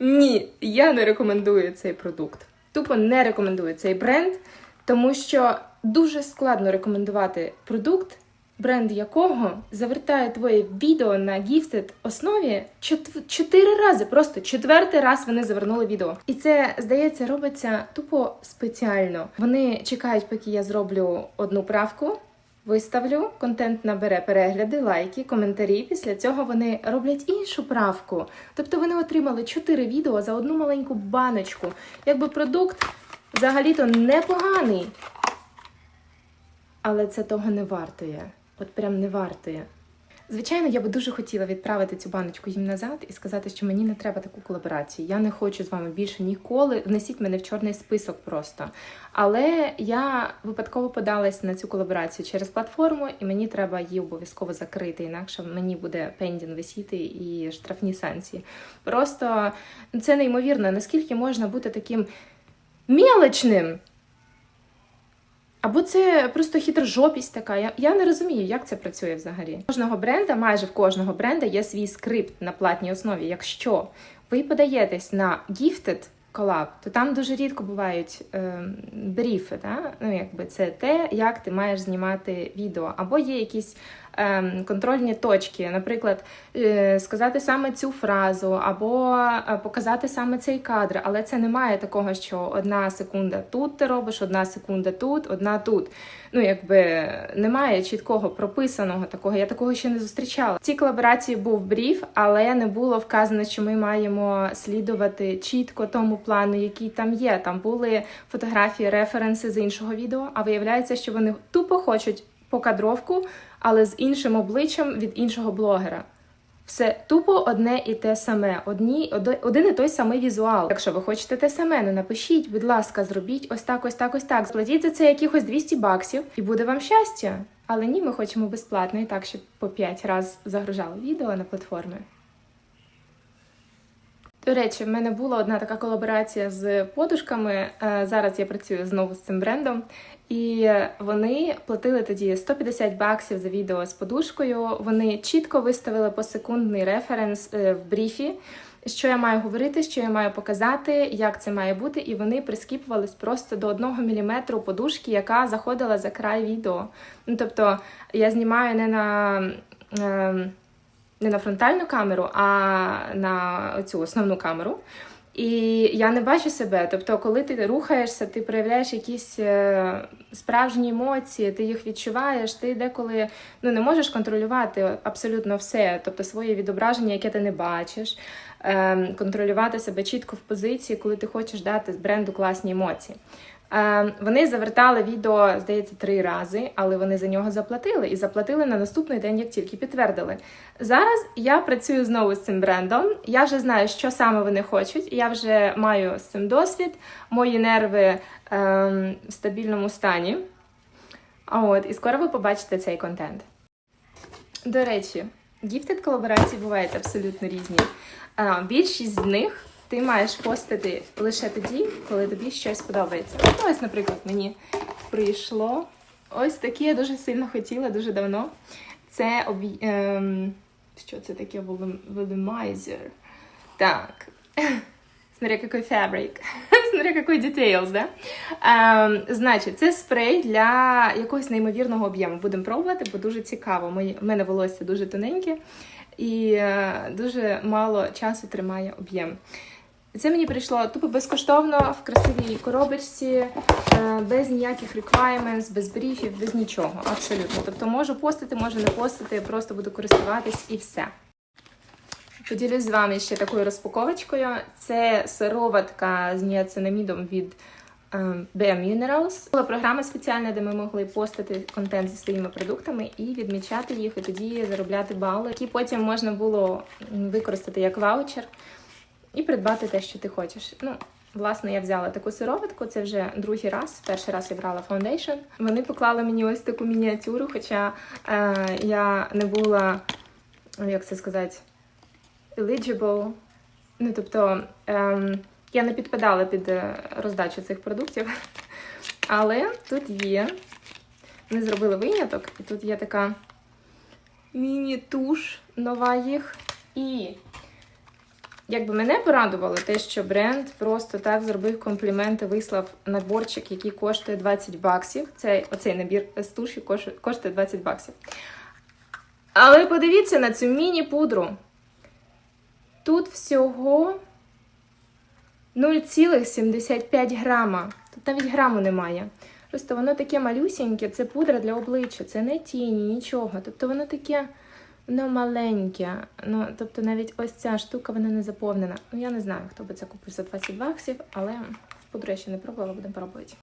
Ні, я не рекомендую цей продукт. Тупо не рекомендую цей бренд, тому що дуже складно рекомендувати продукт, бренд якого завертає твоє відео на Gifted основі чот- чотири рази. Просто четвертий раз вони завернули відео. І це, здається, робиться тупо спеціально. Вони чекають, поки я зроблю одну правку. Виставлю, контент набере перегляди, лайки, коментарі. Після цього вони роблять іншу правку. Тобто вони отримали 4 відео за одну маленьку баночку. Якби продукт взагалі-то непоганий. Але це того не вартує. От прям не вартує. Звичайно, я би дуже хотіла відправити цю баночку їм назад і сказати, що мені не треба таку колаборацію. Я не хочу з вами більше ніколи. Внесіть мене в чорний список просто. Але я випадково подалась на цю колаборацію через платформу, і мені треба її обов'язково закрити, інакше мені буде пендін висіти і штрафні санкції. Просто це неймовірно, наскільки можна бути таким мілочним. Або це просто хитрожопість така. Я, я не розумію, як це працює взагалі. Кожного бренда, майже в кожного бренда є свій скрипт на платній основі. Якщо ви подаєтесь на Gifted Collab, то там дуже рідко бувають е, бріфи. Да? Ну, якби це те, як ти маєш знімати відео. Або є якісь контрольні точки, наприклад, е, сказати саме цю фразу, або е, показати саме цей кадр. Але це немає такого, що одна секунда тут ти робиш, одна секунда тут, одна тут. Ну, якби немає чіткого прописаного такого. Я такого ще не зустрічала. В цій колаборації був бріф, але не було вказано, що ми маємо слідувати чітко тому плану, який там є. Там були фотографії, референси з іншого відео. А виявляється, що вони тупо хочуть покадровку, але з іншим обличчям від іншого блогера. Все тупо одне і те саме, одні, один і той самий візуал. Якщо ви хочете те саме, ну напишіть, будь ласка, зробіть ось так, ось так, ось так. Сплатіть за це якихось 200 баксів, і буде вам щастя. Але ні, ми хочемо безплатно і так, щоб по 5 разів загружали відео на платформи. До речі, в мене була одна така колаборація з подушками. Е, Зараз я працюю знову з цим брендом, і вони платили тоді 150 баксів за відео з подушкою. Вони чітко виставили посекундний референс е, в бріфі. Що я маю говорити, що я маю показати, як це має бути, і вони прискіпувались просто до одного міліметру подушки, яка заходила за край відео. Ну тобто я знімаю не на. ем, не на фронтальну камеру, а на цю основну камеру. І я не бачу себе. Тобто, коли ти рухаєшся, ти проявляєш якісь е, справжні емоції, ти їх відчуваєш, ти деколи ну, не можеш контролювати абсолютно все, тобто своє відображення, яке ти не бачиш, е, контролювати себе чітко в позиції, коли ти хочеш дати бренду класні емоції. Е, Вони завертали відео, здається, три рази, але вони за нього заплатили і заплатили на наступний день, як тільки підтвердили. Зараз я працюю знову з цим брендом. Я вже знаю, що саме вони хочуть. Я вже маю з цим досвід, мої нерви ем, в стабільному стані. А от, і скоро ви побачите цей контент. До речі, гіфтед колаборації бувають абсолютно різні. Е, Більшість з них ти маєш постити лише тоді, коли тобі щось подобається. Ну, ось, наприклад, мені прийшло ось таке, я дуже сильно хотіла, дуже давно. Це обі... ем... що це таке волюмайзер. Так. Смотря какой фабрик. Смотря какой details, да? Ем, значить, це спрей для якогось неймовірного об'єму. Будемо пробувати, бо дуже цікаво. У мене волосся дуже тоненьке і е, дуже мало часу тримає об'єм. Це мені прийшло тупо безкоштовно в красивій коробочці, е, без ніяких requirements, без бріфів, без нічого. Абсолютно. Тобто можу постити, можу не постити, просто буду користуватись і все. Поділюсь з вами ще такою розпаковочкою. Це сироватка з ніацинамідом від е, Bare Minerals. Була програма спеціальна, де ми могли постити контент зі своїми продуктами і відмічати їх, і тоді заробляти бали, які потім можна було використати як ваучер і придбати те, що ти хочеш. Ну, власне, я взяла таку сироватку, це вже другий раз. Перший раз я брала фаундейшн. Вони поклали мені ось таку мініатюру, хоча е, я не була, як це сказати, eligible. Ну, тобто, ем, я не підпадала під е, роздачу цих продуктів. Але тут є. Вони зробили виняток, і тут є така міні-туш нова їх. І Якби мене порадувало те, що бренд просто так зробив комплімент і вислав наборчик, який коштує 20 баксів. Цей, оцей набір з туші коштує 20 баксів. Але подивіться на цю міні-пудру. Тут всього 0,75 грама. Тут навіть граму немає. Просто воно таке малюсіньке, це пудра для обличчя, це не тіні, нічого. Тобто воно таке воно маленьке. Ну, тобто навіть ось ця штука вона не заповнена. Ну я не знаю, хто би це купив за 20 баксів, але пудру я ще не пробувала, будемо пробувати.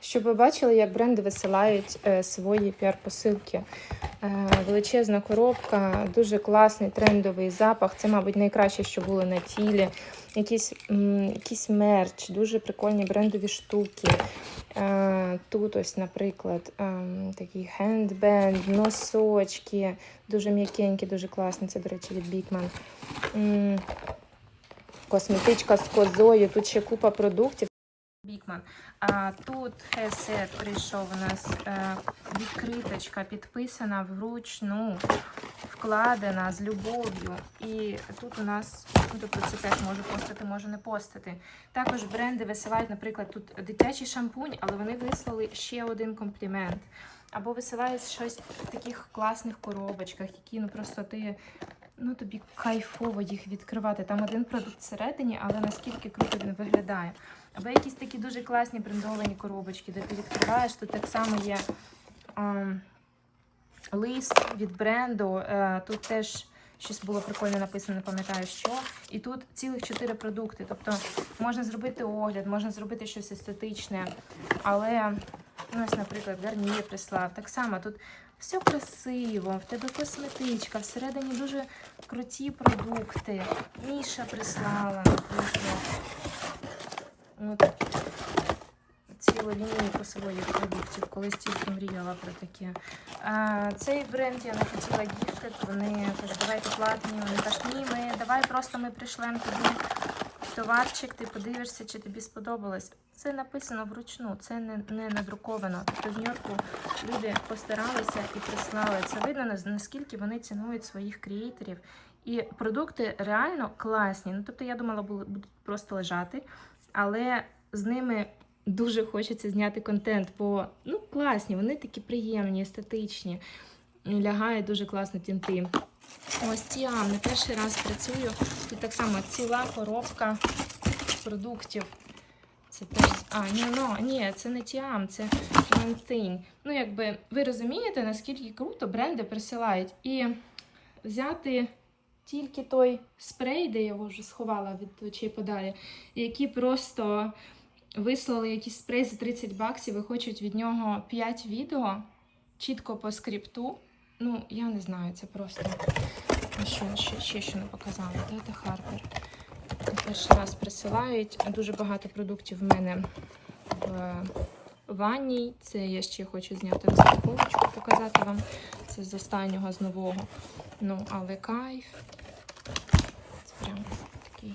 Щоб ви бачили, як бренди висилають е, свої піар-посилки. Е, величезна коробка, дуже класний трендовий запах. Це, мабуть, найкраще, що було на тілі. Якийсь, м, якийсь мерч, дуже прикольні брендові штуки. Е, тут ось, наприклад, ем, такий хендбенд, носочки, дуже м'якенькі, дуже класні. Це, до речі, від Бікман. Косметичка з козою, тут ще купа продуктів. Бікман. А тут хесет прийшов у нас е, відкриточка, підписана вручну, вкладена з любов'ю. І тут у нас, ну тобто це теж може постати, може не постати. Також бренди висилають, наприклад, тут дитячий шампунь, але вони вислали ще один комплімент. Або висилають щось в таких класних коробочках, які ну просто ти. Ну, тобі кайфово їх відкривати. Там один продукт всередині, але наскільки круто він виглядає. Або якісь такі дуже класні брендовані коробочки, де ти відкриваєш. Тут так само є ем, лист від бренду. Е, тут теж щось було прикольно написано, не пам'ятаю що. І тут цілих чотири продукти. Тобто можна зробити огляд, можна зробити щось естетичне. Але, ну, ось, наприклад, Гарніє прислав. Так само тут все красиво, в тебе косметичка, всередині дуже круті продукти. Міша прислала. От цілу лінійку своїх продуктів, колись тільки мріяла про таке. А, цей бренд я не хотіла гіфтити, вони кажуть, давайте платні. Вони кажуть, ні, ми давай просто ми пришлемо тобі товарчик, ти подивишся, чи тобі сподобалось. Це написано вручну, це не, не надруковано. Тобто в Нью-Йорку люди постаралися і прислали. Це видно, наскільки вони цінують своїх креаторів. І продукти реально класні. Ну, тобто, я думала, будуть просто лежати, але з ними дуже хочеться зняти контент, бо ну, класні, вони такі приємні, естетичні, лягають дуже класно тінти. Ось Тіам, не перший раз працюю. Тут так само ціла коробка продуктів. Це теж. А, ні, ну, ні, це не Тіам, це One Ну, якби ви розумієте, наскільки круто бренди присилають. І взяти тільки той спрей, де я його вже сховала від очей подалі, які просто вислали якийсь спрей за 30 баксів і хочуть від нього 5 відео чітко по скрипту. Ну, я не знаю, це просто. А що ще, ще що не показала? Дата Харпер. Перший раз присилають. Дуже багато продуктів в мене в ванній. Це я ще хочу зняти розпаковочку, показати вам. Це з останнього, з нового. Ну, але кайф. Це прям такий.